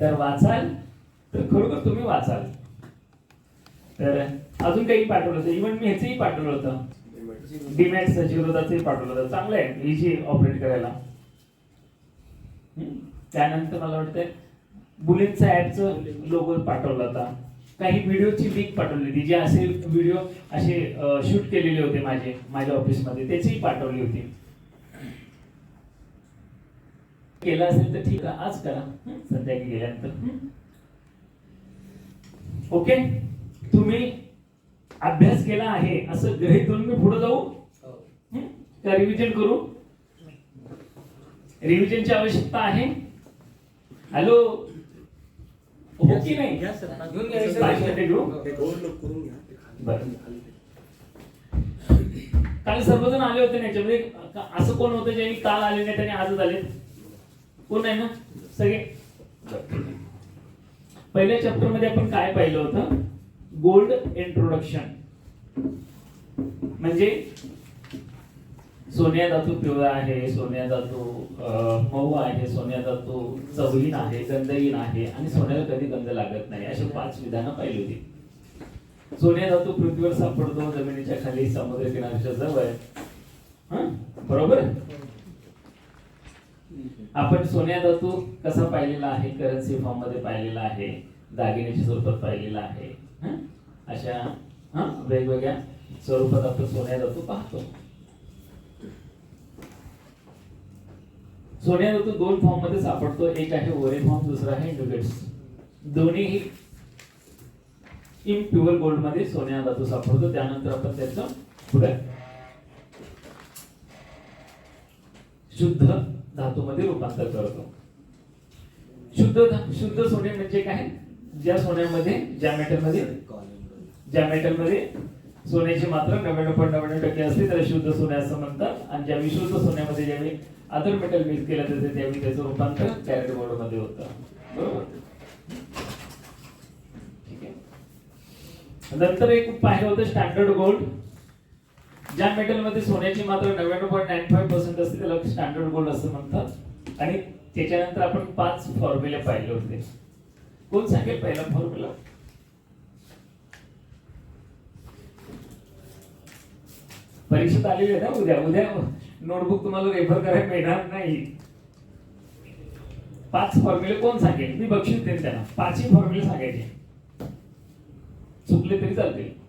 तर वाचाल तर खरोखर तुम्ही वाचाल. तर अजून काही पाठवलं होतं. इव्हन मी ह्याचंही पाठवलं होतं. डीमॅक्स जिरोदाचंही पाठवलं होतं. चांगलं आहे. इझी ऑपरेट करायला. त्यानंतर मला वाटतं बुलेटचा ॲपचं लोगो पाठवला होता. काही व्हिडिओची लिंक पाठवली होती. जे असे व्हिडिओ असे शूट केलेले होते माझे माझ्या ऑफिसमध्ये त्याचीही पाठवली होती. केलं असेल तर ठीक आहे. आज करा. हं? संध्याकाळी गेल्यानंतर. हं? ओके? तुम्ही अभ्यास केला आहे असं गृहीत धरून मी पुढे जाऊ? हं? का रिव्हिजन करू? रिव्हिजनची आवश्यकता आहे? हॅलो हो की नाही? बरं. काल सर्वजण आले होते ना याच्यामध्ये? असं कोण होतं ज्यांनी काल आले नाही त्याने आजच आले कोण नाही ना? सगळे. पहिल्या चॅप्टरमध्ये आपण काय पाहिलं होतं? गोल्ड इंट्रोडक्शन म्हणजे सोन्या धातू पिवळा आहे सोन्या धातू मऊ आहे सोन्या धातू चवहीन आहे गंधहीन आहे आणि सोन्याला कधी गंध लागत नाही. अशी पाच विधानं पाहिली होती. सोन्या धातू पृथ्वीवर सापडतो जमिनीच्या खाली समुद्र किनाऱ्याच्या जवळ. बरोबर? आपण सोन्या धातू कसा पाहिलेला आहे? करन्सी फॉर्ममध्ये पाहिलेला आहे. दागिन्याच्या स्वरूपात पाहिलेला आहे. अशा हा? वेगवेगळ्या स्वरूपात आपण सोन्या धातू पाहतो. सोन्या धातू दोन फॉर्ममध्ये सापडतो. एक आहे ओरे फॉर्म दुसरा आहे इंडिकेट्स दोन्ही इम्प्युअर गोल्डमध्ये सोन्या धातू सापडतो. त्यानंतर आपण त्याचं पुढे शुद्ध धातूमध्ये रूपांतर करतो. शुद्ध शुद्ध सोने म्हणजे काय? ज्या सोन्यामध्ये ज्या मेटलमध्ये ज्या मेटलमध्ये सोन्याची मात्र नव्याण्णव पॉईंट नव्याण्णव टक्के असते त्याला शुद्ध सोने असं म्हणतात. आणि ज्या विशुद्ध सोन्यामध्ये ज्यावेळी अदर मेटल मिक्स केलं जाते त्यावेळी त्याचं रूपांतर कॅरेट गोल्डमध्ये होतं. बरोबर? ठीक आहे. नंतर एक पाहिलं होतं स्टँडर्ड गोल्ड ज्या मेटलमध्ये सोन्याची मात्र नव्याण्णव पॉईंट नाईन फाईव्ह पर्सेंट असते त्याला स्टँडर्ड गोल्ड असं म्हणतात. आणि त्याच्यानंतर आपण पाच फॉर्म्युले पाहिले होते. कोण सांगेल पहिला फॉर्म्युला परीक्षेत आलेली आहे ना उद्या. उद्या नोटबुक तुम्हाला रेफर करायला मिळणार नाही. पाच फॉर्म्युले कोण सांगेल? मी बक्षीस देईन त्यांना. पाचही फॉर्म्युले सांगायचे. चुकले तरी चालतील.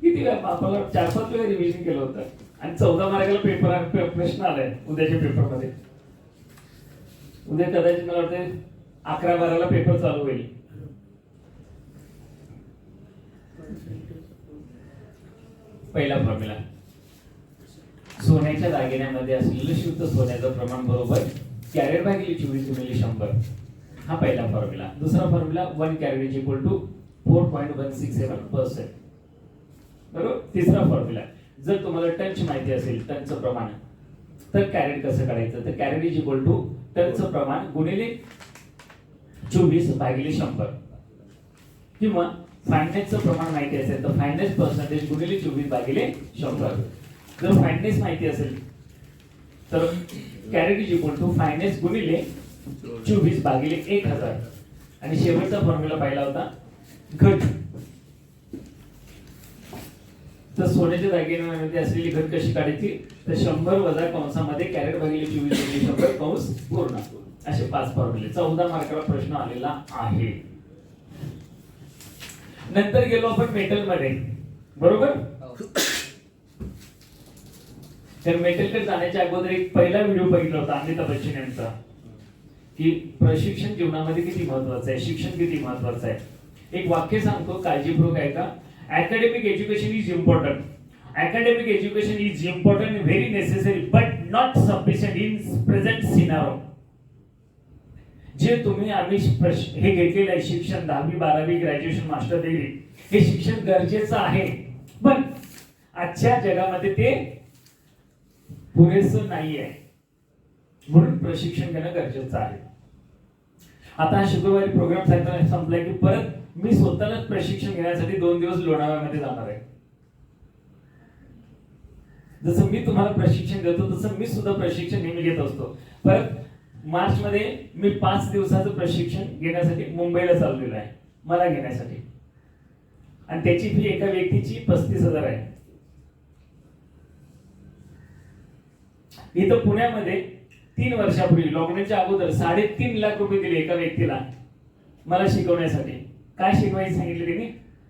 किती वेळा आपल्याला चार पाच वेळा रिव्हिजन केलं होतं. आणि चौदा मार्गाला पेपर प्रश्न आलाय उद्याच्या पेपरमध्ये उद्या कदाचित मला वाटते अकरा बाराला पेपर चालू होईल. पहिला फॉर्म्युला सोन्याच्या दागिन्यामध्ये असलेलं शुद्ध सोन्याचं प्रमाण बरोबर कॅरेट भागिले चोवीस गुणिले शंभर. हा पहिला फॉर्म्युला दुसरा formula one carat is equal to four point one six seven percent बरोबर? तिसरा फॉर्म्युला जर तुम्हाला टंच माहिती असेल टनचं प्रमाण तर कॅरेट कसं काढायचं? तर कॅरेट इज इक्वल टू टनचं प्रमाण गुणिले चोवीस भागिले शंभर. किंवा फायनान्सचं प्रमाण माहिती असेल तर फायनेस पर्सेंटेज गुणिले चोवीस भागिले शंभर. जर फायनेस माहिती असेल तर carat is equal to fineness गुणिले चोवीस भागिले एक हजार. आणि शेवटचा फॉर्म्युला पाहिला होता घट. तर सोन्याच्या दागिन्यामध्ये असलेली घट कशी काढायची? तर शंभर वजा कंसामध्ये कॅरेट भागिले चोवीस भागिले शंभर कंस पूर्ण. असे पाच फॉर्म्युले चौदा मार्काला प्रश्न आलेला आहे. नंतर गेलो आपण मेटलमध्ये. बरोबर? तर मेटलकडे जाण्याच्या अगोदर एक पहिला व्हिडिओ बघितला होता अमिताभ बच्चन यांचा. की प्रशिक्षण जीवनामध्ये किती महत्वाचं आहे? शिक्षण किती महत्वाचं आहे? एक वाक्य सांगतो काळजीपूर्वक ऐका. Academic education is important academic education is important very necessary but not sufficient in present scenario. जे तुम्ही आम्ही हे घेतलेलं आहे शिक्षण दहावी बारावी ग्रॅज्युएशन मास्टर डिग्री हे शिक्षण गरजेचं आहे. पण आजच्या जगामध्ये ते पुरेसं नाही आहे म्हणून प्रशिक्षण घेणं गरजेचं आहे. आता हा शुक्रवारी प्रोग्राम संपला संपलाय की परत मी स्वतःलाच प्रशिक्षण घेण्यासाठी दोन दिवस लोणावळ्यामध्ये जाणार आहे. जसं मी तुम्हाला प्रशिक्षण देतो तसं मी सुद्धा प्रशिक्षण नेहमी घेत असतो. परत मार्च मध्ये मी पाच दिवसाचं प्रशिक्षण घेण्यासाठी मुंबईला चाललेलं आहे मला घेण्यासाठी. आणि त्याची फी एका व्यक्तीची पस्तीस हजार आहे. इथं पुण्यामध्ये तीन वर्षापूर्वी लॉकडाऊनच्या अगोदर साडेतीन लाख रुपये दिले एका व्यक्तीला मला शिकवण्यासाठी. काय शिकवायचं सांगितलं त्यांनी?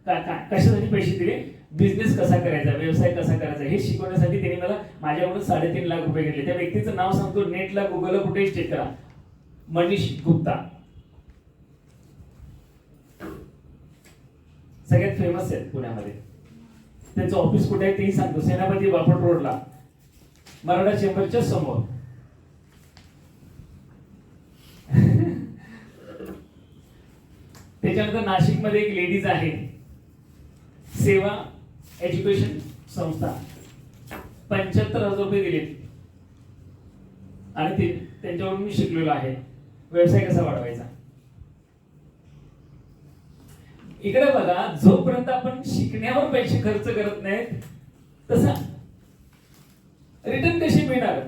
का- का- कशासाठी पैसे दिले? बिझनेस कसा करायचा? व्यवसाय कसा करायचा? हे शिकवण्यासाठी त्यांनी मला माझ्याकडून साडेतीन लाख रुपये घेतले. त्या व्यक्तीचं नाव सांगतो नेटला गुगलला कुठेही चेक करा. मनीष गुप्ता. सगळ्यात फेमस आहेत पुण्यामध्ये. त्यांचं ऑफिस कुठे आहे तेही सांगतो. सेनापती बापट रोडला मराठा चेंबरच्या समोर. त्याच्यानंतर नाशिकमध्ये एक लेडीज आहे. सेवा एज्युकेशन संस्था. पंच्याहत्तर हजार रुपये दिले आणि ते त्यांच्यावरून मी शिकलेलो आहे. व्यवसाय कसा वाढवायचा? इकडे बघा जोपर्यंत आपण शिकण्यावर पैसे खर्च करत नाहीत तसा रिटर्न कशी मिळणार?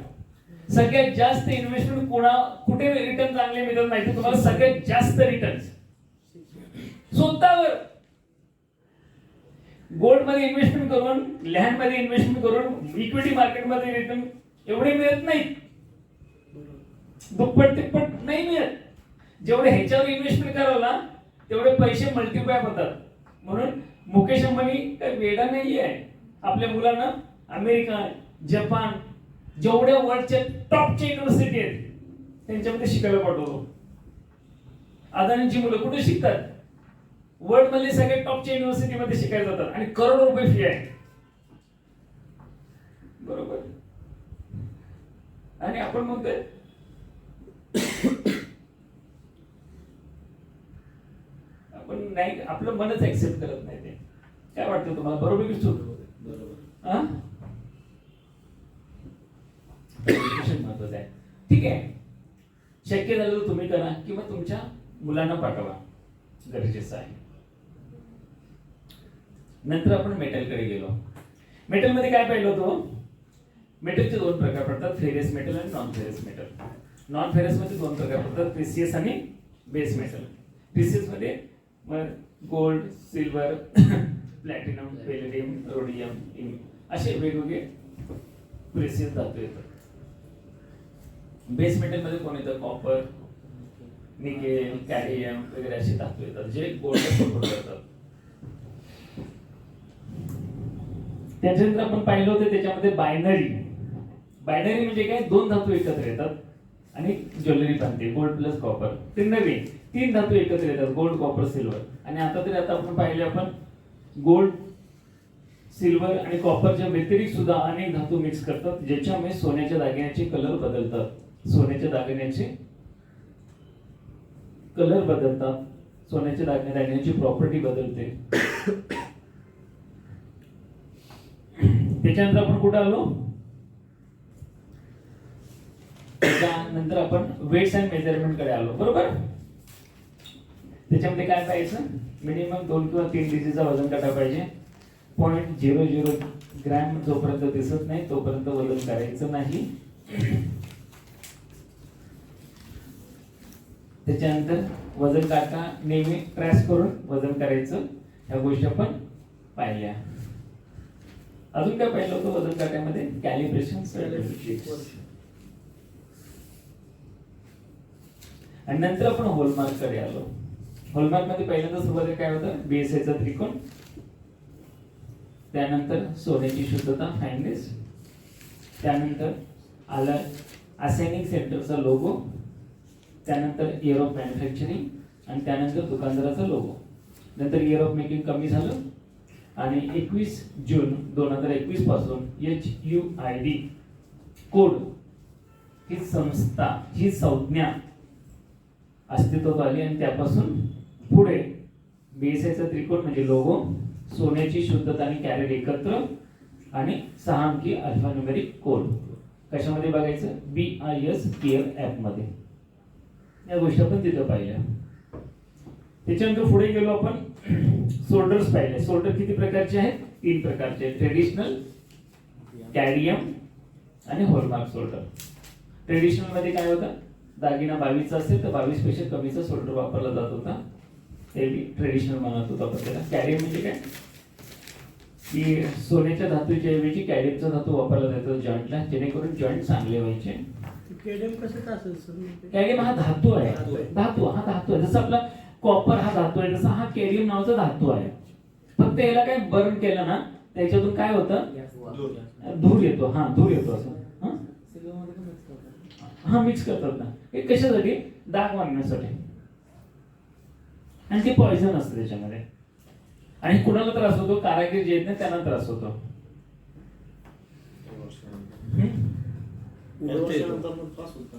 सगळ्यात जास्त इन्व्हेस्टमेंट कोणा कुठे रिटर्न चांगले मिळतात माहिती तुम्हाला? सगळ्यात जास्त रिटर्न स्वतःवर. गोल्डमध्ये इन्व्हेस्टमेंट करून लँडमध्ये इन्व्हेस्टमेंट करून इक्विटी मार्केटमध्ये रिटर्न एवढे मिळत नाही दुप्पट तिप्पट नाही मिळत. जेवढे ह्याच्यावर इन्व्हेस्टमेंट करावं ना तेवढे पैसे मल्टिप्लाय होतात. म्हणून मुकेश अंबानी काही वेडा नाही आहे आपल्या मुलांना अमेरिका जपान जेवढ्या वर्ल्डच्या टॉपच्या युनिव्हर्सिटी आहेत त्यांच्यामध्ये शिकायला पाठवतो. अदानींची मुलं कुठे शिकतात? वर्ल्ड मधले सगळे टॉपच्या युनिव्हर्सिटीमध्ये शिकायला जातात. आणि करोडो रुपये फी आहे. बरोबर? आणि आपण म्हणतोय आपण नाही आपलं मनच ऍक्सेप्ट करत नाही ते. काय वाटतं तुम्हाला? बरोबर की चूक? हा? महत्वाचं आहे. ठीक आहे. शक्य झालं तुम्ही करा किंवा तुमच्या मुलांना पाठवा. गरजेचं आहे. नंतर आपण मेटलकडे गेलो. मेटलमध्ये काय पाहिलं होतं? मेटलचे दोन प्रकार पडतात फेरियस मेटल आणि नॉन फेरियस मेटल नॉन फेरसमध्ये दोन प्रकार पडतात प्रिसियस आणि base metal प्रिसियसमध्ये gold silver platinum palladium rhodium असे वेगवेगळे प्रेसियस धातू येतात. बेस मेटलमध्ये कोण येतं? कॉपर निकेल कॅडियम वगैरे असे धातू येतात जे गोल्ड सपोर्ट करतात. त्याच्यानंतर आपण पाहिलं होतं त्याच्यामध्ये बायनरी बायनरी म्हणजे काय? दोन धातू एकत्र येतात आणि ज्वेलरी बनते. गोल्ड प्लस कॉपर ते नवीन. तीन धातू एकत्र येतात. गोल्ड कॉपर सिल्वर आणि आता तरी आता आपण पाहिले आपण गोल्ड सिल्वर आणि कॉपरच्या व्यतिरिक्त सुद्धा अनेक धातू मिक्स करतात ज्याच्यामुळे सोन्याच्या दागिन्याचे कलर बदलतात. सोन्याच्या दागिन्याचे कलर बदलतात. सोन्याच्या दागिन्या दागिन्याची प्रॉपर्टी बदलते. त्याच्यानंतर आपण कुठं आलो? त्याच्यानंतर आपण वेट्स अँड मेजरमेंटकडे आलो. बरोबर? त्याच्यामध्ये काय पाहिजे मिनिमम दोन किंवा तीन डिजीचा वजन काटा पाहिजे? पॉईंट झिरो झिरो ग्रॅम जोपर्यंत दिसत नाही तोपर्यंत वजन करायचं नाही. त्याच्यानंतर वजन काटा नेहमी ट्रॅस करून वजन करायचं. ह्या गोष्टी आपण पाहिल्या. अजून काय पाहिलं होतं वजन काट्यामध्ये? कॅलिब्रेशन आणि नंतर आपण होलमार्ककडे आलो. होलमार्कमध्ये पहिल्यांदा सुरुवात काय होतं? बीएसएचा त्रिकोण. त्यानंतर सोन्याची शुद्धता फायनेस त्यानंतर आला असेनिक सेंटरचा लोगो त्यानंतर इयर ऑफ मॅन्युफॅक्चरिंग आणि त्यानंतर दुकानदाराचा लोगो नंतर इयर ऑफ मेकिंग कमी झालं. आणि एकवीस जून दोन हजार एकवीसपासून H U I D code ही संस्था ही संज्ञा अस्तित्वात आली आणि त्यापासून पुढे बीएसआयचा त्रिकोण म्हणजे लोगो सोन्याची शुद्धता आणि कॅरेट एकत्र आणि सहा अंकी अल्फान्युमेरिक कोड कशामध्ये बघायचं? B I S care app ॲपमध्ये या गोष्टी आपण तिथं पाहिल्या. त्याच्यानंतर पुढे गेलो आपण सोल्डर्स पाहिले. सोल्डर किती प्रकारचे आहेत? तीन प्रकारचे आहेत. ट्रेडिशनल कॅडियम आणि हॉलमार्क सोल्डर. ट्रेडिशनलमध्ये काय होतं? दागिना बावीसचा असेल तर बावीसपेक्षा कमीचा सोल्डर वापरला जात होता. ते ट्रेडिशनल म्हणत होता आपण त्याला. कॅरियम म्हणजे काय? की सोन्याच्या धातूच्या ऐवजी कॅरियमचा धातू वापरला जातो जॉईंटला जेणेकरून जॉईंट चांगले व्हायचे. केडीएम कसं का असेल सर? कॅरियम हा धातू आहे. धातू आहे. धातू हा धातू आहे. जसं आपला कॉपर हा धातू आहे. तसा हा कॅरियम नावाचा धातू आहे. फक्त याला काय बर्न केलं ना त्याच्यातून काय होतं? धूर. येतो. हा धूर येतो असं. हा? हा मिक्स करतात ना. हे कशासाठी? डाग मारण्यासाठी आणि ते पॉइझन असतं त्याच्यामध्ये. आणि कुणाला त्रास होतो? कारागीर जे आहेत ना त्यांना त्रास होतो. हम्म?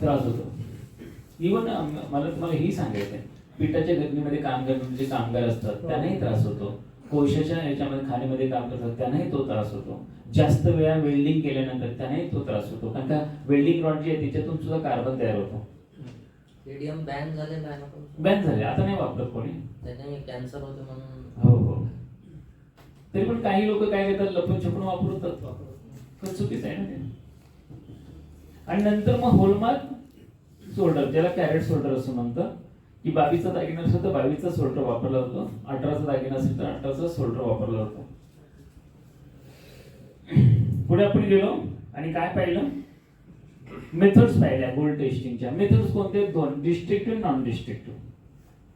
त्रास होतो. इवन मला तुम्हाला ही सांगायचं आहे पिठाच्या गरमीमध्ये काम करणारे जे कामगार असतात त्यांनाही त्रास होतो. कोळशाच्या याच्यामध्ये खाणीमध्ये काम करतात त्यांनाही तो त्रास होतो. जास्त वेळा वेल्डिंग केल्यानंतर त्यांनाही तो त्रास होतो. कारण का वेल्डिंग रॉड जी आहे त्याच्यातून सुद्धा कार्बन तयार होतो. रेडियम बॅन पण. बॅन झाले. आता नाही वापरत कोणी. त्याने कॅन्सर होते म्हणून. हो हो. तरी पण काही लोक काय करतात लपून छपून वापरतात. पण चुकीचं आहे ना ते. आणि नंतर मग होलमार्क सोल्डर ज्याला कॅरेट सोल्डर असं म्हणतं की बावीसचा दागिना असेल तर बावीसचा सोल्टर वापरला जातो अठराचा दागिना असेल तर अठराचा सोल्टर वापरला जातो. पुढे आपण गेलो आणि काय पाहिलं? मेथड्स पाहिल्या गोल्ड टेस्टिंगच्या मेथड्स कोणते? दोन डिस्ट्रिक्टिव्ह नॉन डिस्ट्रिक्टिव्ह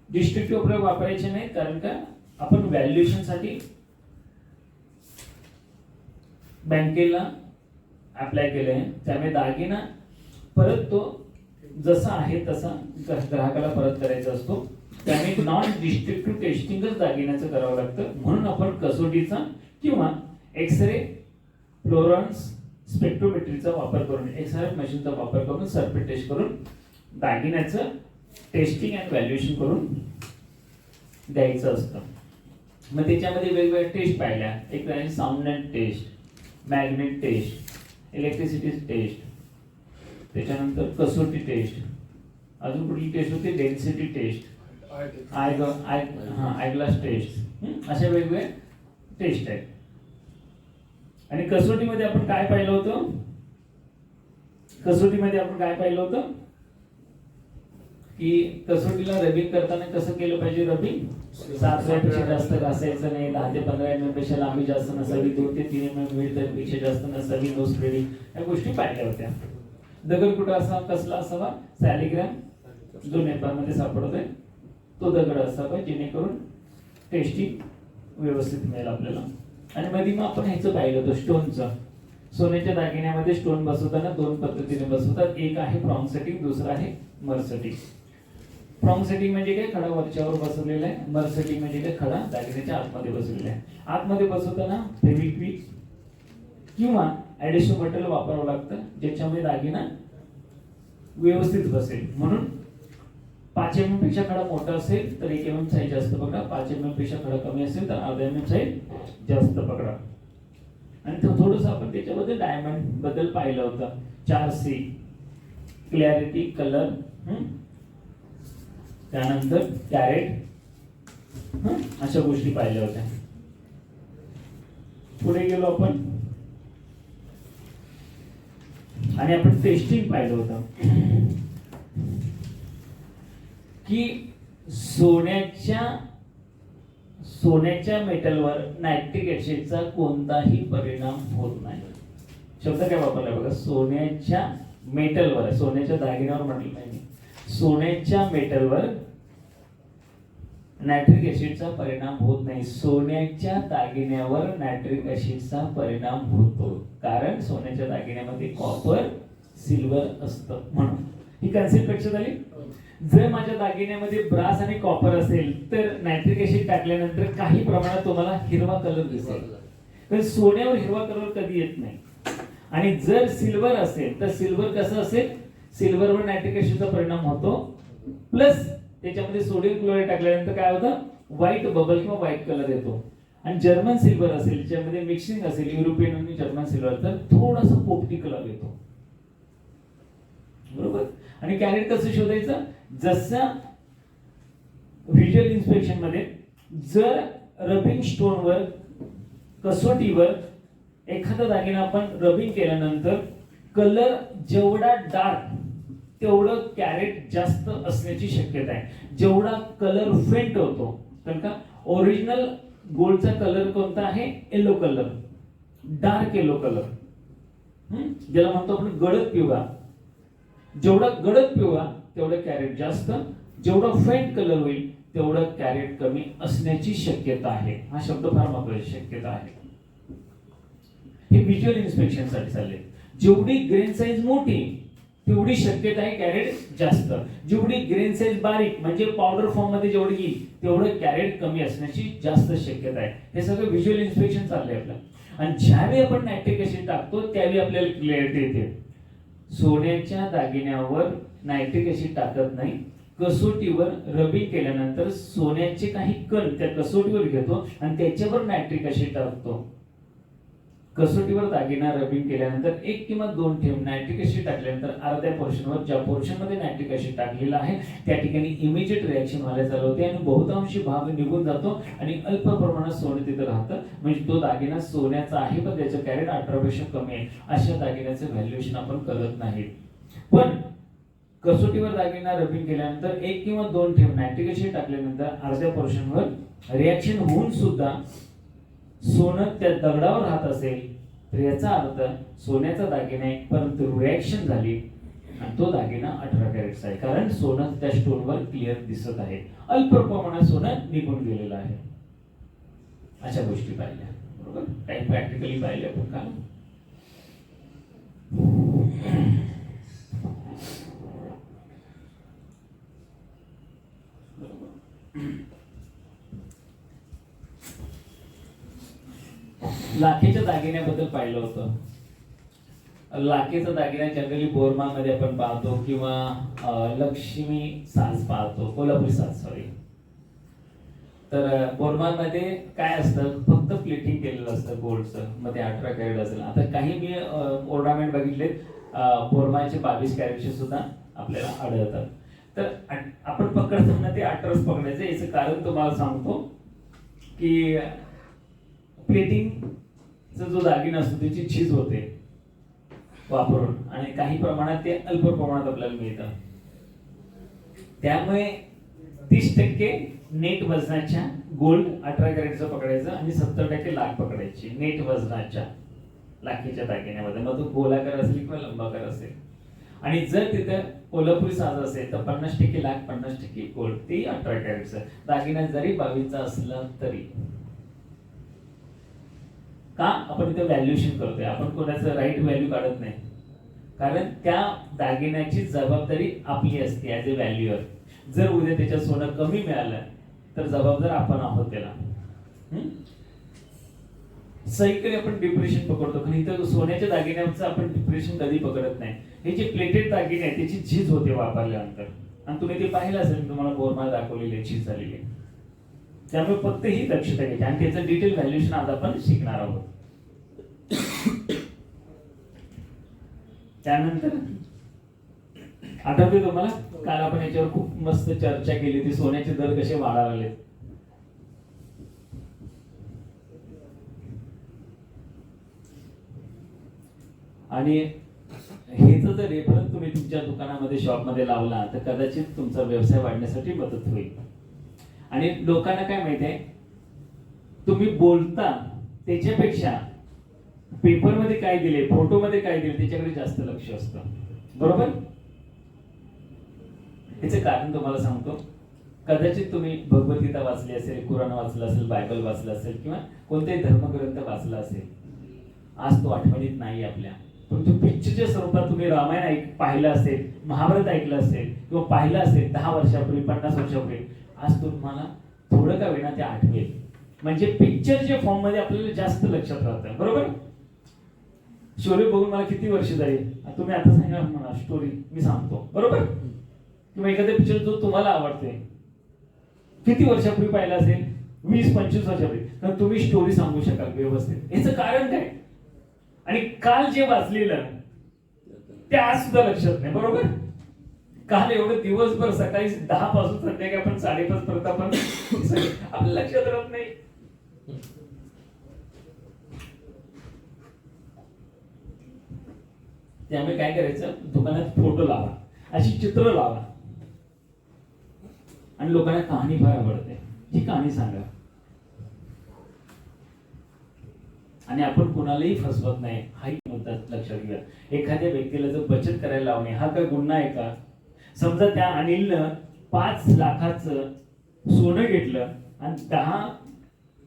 डिस्ट्रिक्टिव्ह प्रयोग वापरायचे नाही कारण का? आपण व्हॅल्युएशनसाठी बँकेला अप्लाय केले आहे त्यामुळे दागिना परत तो जसा आहे तसा ग्राहकाला परत करायचा असतो. त्याने नॉन डिस्ट्रिक्टिव्ह टेस्टिंगच दागिन्याचं करावं लागतं. म्हणून आपण कसोटीचा किंवा एक्सरे फ्लोरन्स स्पेक्ट्रोमेट्रीचा वापर करून एक्सआर मशीनचा वापर करून सर्फेट टेस्ट करून दागिन्याचं टेस्टिंग अँड व्हॅल्युएशन करून द्यायचं असतं. मग त्याच्यामध्ये वेगवेगळ्या टेस्ट पाहिल्या. एक sound and test magnet test electricity test त्याच्यानंतर कसोटी टेस्ट. अजून कुठली टेस्ट होती? डेन्सिटी टेस्ट आय आय हा आयग्लास टेस्ट अशा वेगवेगळ्या टेस्ट आहेत. आणि कसोटीमध्ये आपण काय पाहिलं होतं? कसोटीमध्ये आपण काय पाहिलं होतं? की कसोटीला रबिंग करताना कसं केलं पाहिजे रबिंग सात वेळापेक्षा जास्त घासायचं नाही दहा ते पंधरा एम एमपेक्षा लांबी जास्त नसावी दोन ते तीन एम एम वेळपेक्षा जास्त नसावी नो स्प्रेडिंग या गोष्टी पाहिल्या होत्या. दगड कुठं असा कसला असावा सॅलिग्राम जो नेपाळमध्ये सापडतोय तो दगड असावा जेणेकरून टेस्टिंग व्यवस्थित मिळेल आपल्याला. आणि मध्ये मग आपण ह्याचं पाहिलं होतं स्टोनचं सोन्याच्या दागिन्यामध्ये स्टोन बसवताना दोन पद्धतीने बसवतात. एक आहे प्रॉंग सेटिंग दुसरं आहे मर सेटिंग प्रॉंग सेटिंग म्हणजे काय? खडा वरच्यावर बसवलेला आहे. मर सेटिंग म्हणजे काय? खडा दागिन्याच्या आतमध्ये बसवलेला आहे. आतमध्ये बसवताना फेविक्विक किंवा ऍडिशनल मटेरियल वापरावं लागतं ज्याच्यामुळे दागिना व्यवस्थित बसेल. म्हणून पाच एम एमपेक्षा खडा मोठा असेल तर एक एम एम साईज जास्त पकडा. पाच एम एमपेक्षा खडा कमी असेल तर अर्धा एम एम साईज जास्त पकडा. आणि तो थोडंसं आपण त्याच्याबद्दल डायमंडबद्दल पाहिलं होतं. चार सी क्लॅरिटी कलर त्यानंतर कॅरेट अशा गोष्टी पाहिल्या होत्या. पुढे गेलो आपण. आणि आपण टेस्टिंग पाहिलं होतं. की सोन्याच्या सोन्याच्या मेटलवर नायट्रिक ऍसिडचा कोणताही परिणाम होत नाही. शब्द काय वापरला बघा? सोन्याच्या मेटलवर सोन्याच्या दागिन्यावर म्हटलं नाही सोन्याच्या मेटलवर नायट्रिक ऍसिडचा परिणाम होत नाही. सोन्याच्या दागिन्यावर नायट्रिक ऍसिडचा परिणाम होतो. कारण सोन्याच्या दागिन्यामध्ये कॉपर सिल्वर असतं म्हणून. ही कन्सेप्ट लक्षात आली? जर माझ्या दागिन्यामध्ये ब्रास आणि कॉपर असेल तर नायट्रिक ऍसिड टाकल्यानंतर काही प्रमाणात तुम्हाला हिरवा कलर दिसेल. तर सोन्यावर हिरवा कलर कधी येत नाही. आणि जर सिल्वर असेल तर सिल्वर कसं असेल? सिल्वरवर नायट्रिक ऍसिडचा परिणाम होतो. प्लस त्याच्यामध्ये सोडियम क्लोराईड टाकल्यानंतर काय होतं? व्हाईट बबल किंवा व्हाईट कलर येतो. आणि जर्मन सिल्वर असेल ज्यामध्ये मिक्सिंग असेल युरोपियन आणि जर्मन सिल्वर तर थोडासा पोपटी कलर येतो. बरोबर? आणि कॅरेट कसं शोधायचं? जसं व्हिज्युअल इन्स्पेक्शनमध्ये जर रबिंग स्टोनवर कसोटीवर एखादा दागिना आपण रबिंग केल्यानंतर कलर जेवढा डार्क तेवढं कॅरेट जास्त असण्याची शक्यता आहे. जेवढा कलर फेंट होतो कारण का? ओरिजिनल गोल्डचा कलर कोणता आहे? Yellow colour dark yellow colour ज्याला म्हणतो आपण गडद पिवळा. जेवढा गडद पिवळा तेवढं कॅरेट जास्त. जेवढा फेंट कलर होईल तेवढं कॅरेट कमी असण्याची शक्यता आहे. हा शब्द फार महत्वाची शक्यता आहे. हे व्हिज्युअल इन्स्पेक्शनसाठी चालले. जेवढी ग्रेन साईज मोठी तेवढी शक्यता आहे कॅरेट जास्त. जेवढी ग्रेन साईज बारीक म्हणजे पावडर फॉर्ममध्ये जेवढी येईल तेवढं कॅरेट कमी असण्याची जास्त शक्यता आहे. हे सगळं व्हिज्युअल इन्स्पेक्शन चाललंय आपलं. आणि ज्यावेळी आपण नायट्रिक ऍसिड टाकतो त्यावेळी आपल्याला क्लिअरिटी येते. सोन्याच्या दागिन्यावर नायट्रिक ऍसिड टाकत नाही. कसोटीवर रबी केल्यानंतर सोन्याचे काही कण त्या कसोटीवर घेतो आणि त्याच्यावर नायट्रिक ऍसिड टाकतो. कसोटीवर दागिना रबिंग केल्यानंतर एक किंवा दोन ठेव नायट्रिक ऍसिड टाकल्यानंतर अर्ध्या पोर्शनवर ज्या पोर्शनमध्ये नायट्रिक ऍसिड टाकलेला आहे त्या ठिकाणी इमिजिएट रिॲक्शन व्हायला चालू होते आणि बहुतांशी भाग निघून जातो आणि अल्प प्रमाणात सोनं तिथं राहतं. म्हणजे तो दागिना सोन्याचा आहे पण त्याचं कॅरेट अठरापेक्षा कमी आहे. अशा दागिन्याचं व्हॅल्युएशन आपण करत नाही. पण कसोटीवर दागिना रबिंग केल्यानंतर एक किंवा दोन ठेव नायट्रिक ऍसिड टाकल्यानंतर अर्ध्या पोर्शनवर रिॲक्शन होऊन सुद्धा सोनं त्या दगडावर राहत असेल. तर याचा अर्थ सोन्याचा दागिना आहे परंतु रिॲक्शन झाली. आणि तो दागिना अठरा कॅरेटचा आहे. कारण सोनं त्या स्टोनवर क्लिअर दिसत आहे. अल्प प्रमाणात सोनं निघून गेलेलं आहे. अशा गोष्टी पाहिल्या. बरोबर? काही प्रॅक्टिकली पाहिल्या पण का? लाखेच्या दागिन्याबद्दल पाहिलं होतं. लाखेचा दागिना जनरली बोरमामध्ये आपण पाहतो किंवा लक्ष्मी साज पाहतो कोल्हापुरी साज सॉरी तर बोरमामध्ये काय असतं फक्त प्लेटिंग केलेलं असतं गोल्डचं मग ते अठरा कॅरेट असेल. आता काही मी ओर्नामेंट बघितले बोरमाचे बावीस कॅरेटचे सुद्धा आपल्याला आढळतात. तर आपण पकडताना ते अठराच पकडायचं याचं कारण तुम्हाला सांगतो की प्लेटिंग जो दागिना असतो त्याची झीज होते वापरून. आणि काही प्रमाणात ते अल्प प्रमाणात आपल्याला मिळतं. त्यामुळे तीस टक्के नेट वजनाच्या गोल्ड अठरा कॅरेटचं पकडायचं आणि सत्तर टक्के लाख पकडायची. नेट वजनाच्या लाखीच्या दागिन्यामध्ये. मग तो गोलाकार असेल किंवा लंबाकार असेल. आणि जर तिथं कोल्हापुरी साज असेल तर पन्नास टक्के लाख पन्नास टक्के गोल्ड ते अठरा कॅरेटचं. दागिना जरी बावीसचा असला तरी. का आपण इथे व्हॅल्युएशन करतोय? आपण कोणाचं राईट व्हॅल्यू काढत नाही. कारण त्या दागिन्याची जबाबदारी आपली असते ॲज अ व्हॅल्युअर जर उद्या त्याच्यात सोनं कमी मिळालं तर जबाबदार आपण आहोत त्याला. हम्म? आपण डिप्रेशन पकडतो. कारण इथं सोन्याच्या दागिन्याचं आपण डिप्रेशन कधी पकडत नाही. हे जे प्लेटेड दागिने आहेत त्याची झीज होते वापरल्यानंतर. आणि तुम्ही ते पाहिलं असेल तुम्हाला बोरमाळ दाखवलेली झीज झालेली आहे. त्यामुळे फक्त ही दक्षता घ्यायची. आणि त्याचं डिटेल व्हॅल्युएशन आज आपण शिकणार आहोत. त्यानंतर आठवते तुम्हाला काल आपण याच्यावर खूप मस्त चर्चा केली होती सोन्याचे दर कसे वाढायला लागले आणि हेच जर रेफरन्स तुम्ही तुमच्या दुकानामध्ये शॉपमध्ये लावला तर कदाचित तुमचा व्यवसाय वाढण्यासाठी मदत होईल. आणि लोकांना काय माहितीये तुम्ही बोलता त्याच्यापेक्षा पेपरमध्ये काय दिले फोटोमध्ये काय दिले त्याच्याकडे जास्त लक्ष असतं. बरोबर? याचं कारण तुम्हाला सांगतो. कदाचित तुम्ही भगवद्गीता वाचली असेल कुराण वाचलं असेल बायबल वाचलं असेल किंवा कोणताही धर्मग्रंथ वाचला असेल आज तो आठवणीत नाही आपल्या. परंतु पिक्चरच्या स्वरूपात तुम्ही रामायण ऐक पाहिलं असेल महाभारत ऐकलं असेल किंवा पाहिलं असेल दहा वर्षापूर्वी पन्नास वर्षापूर्वी आज तुम्हाला थोडं का वेळा ते आठवेल. म्हणजे पिक्चरच्या फॉर्ममध्ये आपल्याला जास्त लक्षात राहतं. बरोबर? स्टोरी बघून मला किती वर्ष झाली? तुम्ही आता सांगा मला स्टोरी मी सांगतो. बरोबर? किंवा एखादा पिक्चर जो तुम्हाला आवडते किती वर्षापूर्वी पाहिला असेल? वीस पंचवीस वर्षापूर्वी. तर तुम्ही स्टोरी सांगू शकाल व्यवस्थित. याचं कारण काय? आणि काल जे वाचलेलं ते आज सुद्धा लक्षात नाही. बरोबर? काल एवढं दिवसभर सकाळी दहा पासून संध्याकाळी आपण साडेपाच पर्यंत आपण आपल्या लक्षात राहत नाही. त्यामुळे काय करायचं? दुकानात फोटो लावा. अशी चित्र लावा. आणि लोकांना कहाणी फार आवडते. ही कहाणी सांगा. आणि आपण कुणालाही फसवत नाही. हाही मुद्दा लक्षात घ्या. एखाद्या व्यक्तीला जर बचत करायला लावणे हा काय गुन्हा आहे का? समजा त्या अनिलनं पाच लाखाचं सोनं घेतलं आणि दहा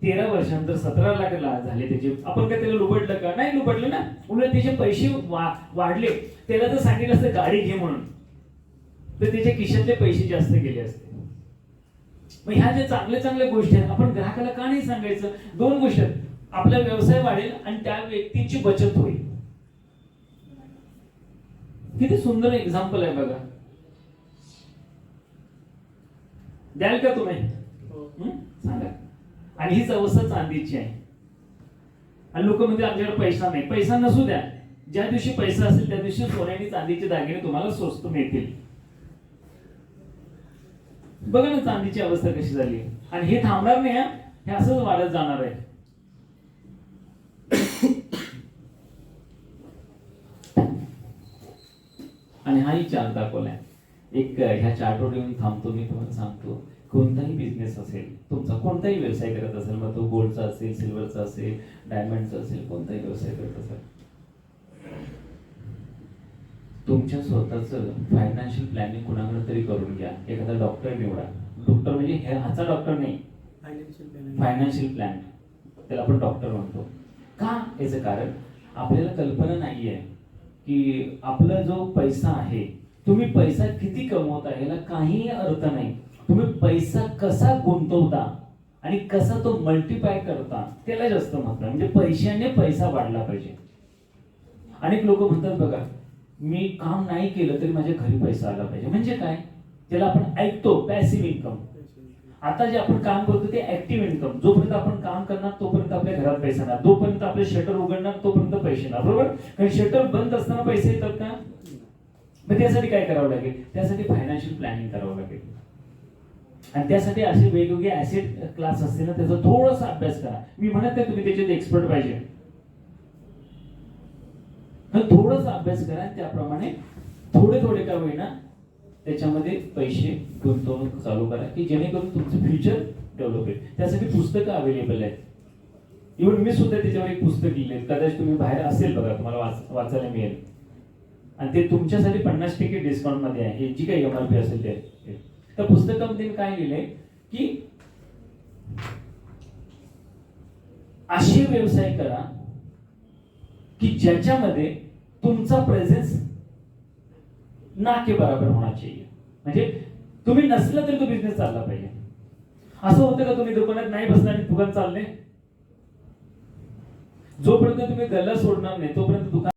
तेरा वर्षानंतर सतरा लाख ला- झाले त्याचे. आपण काय त्याला लुबडलं का? नाही लुबडलं ना. उलट त्याचे पैसे वा- वाढले. त्याला तर सांगितलं असतं गाडी घे म्हणून. तर त्याच्या खिशातले पैसे जास्त गेले असते. मग ह्या ज्या चांगल्या चांगल्या गोष्टी आहेत आपण ग्राहकाला का नाही सांगायचं? दोन गोष्टी आहेत. आपला व्यवसाय वाढेल आणि त्या व्यक्तीची बचत होईल. किती सुंदर एक्झाम्पल आहे बघा. द्याल का तुम्ही? हो. सांगा. आणि हीच अवस्था चांदीची आहे. आणि लोक म्हणजे आमच्याकडे पैसा नाही. पैसा नसू द्या. ज्या दिवशी पैसा असेल त्या दिवशी सोने आणि चांदीचे दागिने तुम्हाला स्वस्त मिळतील. बघा ना चांदीची अवस्था कशी झाली. आणि हे थांबणार नाही हा. असंच वाढत जाणार आहे. आणि हाही चार्ट दाखवलाय. एक ह्या चार्टवर येऊन थांबतो मी तुम्हाला सांगतो. कोणताही बिझनेस असेल तुमचा कोणताही व्यवसाय करत असेल मग तो गोल्डचा असेल सिल्वरचा असेल डायमंडचा असेल कोणताही व्यवसाय करत असेल. तुमच्या स्वतःचं फायनान्शियल प्लॅनिंग कुणाकडे तरी करून घ्या. एखादा डॉक्टर निवडा. डॉक्टर म्हणजे हे हाचा डॉक्टर नाही. फायनान्शियल प्लॅन त्याला आपण डॉक्टर म्हणतो. का याचं कारण? आपल्याला कल्पना नाहीये की आपला जो पैसा आहे तुम्ही पैसा किती कमवता याला काही अर्थ नाही. तुम्ही पैसा कसा गुंतवता आणि कसा तो मल्टिप्लाय करता त्याला जास्त महत्त्व म्हणजे पैशाने पैसा वाढला पाहिजे. अनेक लोक म्हणतात बघा मी काम नाही केलं तरी माझ्या घरी पैसा आला पाहिजे. म्हणजे काय? त्याला आपण ऐकतो पॅसिव्ह इन्कम आता जे आपण काम करतो ते ऍक्टिव्ह इन्कम जोपर्यंत आपण काम करणार तोपर्यंत आपल्या घरात पैसा येणार जोपर्यंत आपले शटर उघडणार तोपर्यंत पैसे येणार बरोबर? कारण शटर बंद असताना पैसे येतात का? मग त्यासाठी काय करावं लागेल? त्यासाठी फायनान्शियल प्लॅनिंग करावं लागेल. आणि त्यासाठी असे वेगवेगळे ऍसेट क्लास असतील ना त्याचा थोडासा अभ्यास करा. मी म्हणत नाही तुम्ही त्याच्यात एक्सपर्ट पाहिजे. थोडासा अभ्यास करा आणि त्याप्रमाणे थोडे थोडे का होईना त्याच्यामध्ये पैसे गुंतवणूक चालू करा की जेणेकरून तुमचं फ्युचर डेव्हलप होईल. त्यासाठी पुस्तकं अवेलेबल आहेत. इव्हन मी सुद्धा त्याच्यावर एक पुस्तक लिहिले कदाचित तुम्ही बाहेर असेल बघा तुम्हाला वाच वाचायला मिळेल. आणि ते तुमच्यासाठी पन्नास टक्के डिस्काउंटमध्ये आहे. हे जी काही एम आर पी असेल ते. तर पुस्तकामध्ये काय लिहिले? की असे व्यवसाय करा की ज्याच्यामध्ये तुमचा प्रेझेन्स ना के बराबर होणार चाहिए म्हणजे तुम्ही नसलं तरी तो बिझनेस चालला पाहिजे. असं होतं का तुम्ही दुकानात नाही बसला आणि दुकान चालले जोपर्यंत तुम्ही गल्ला सोडणार नाही तोपर्यंत दुकान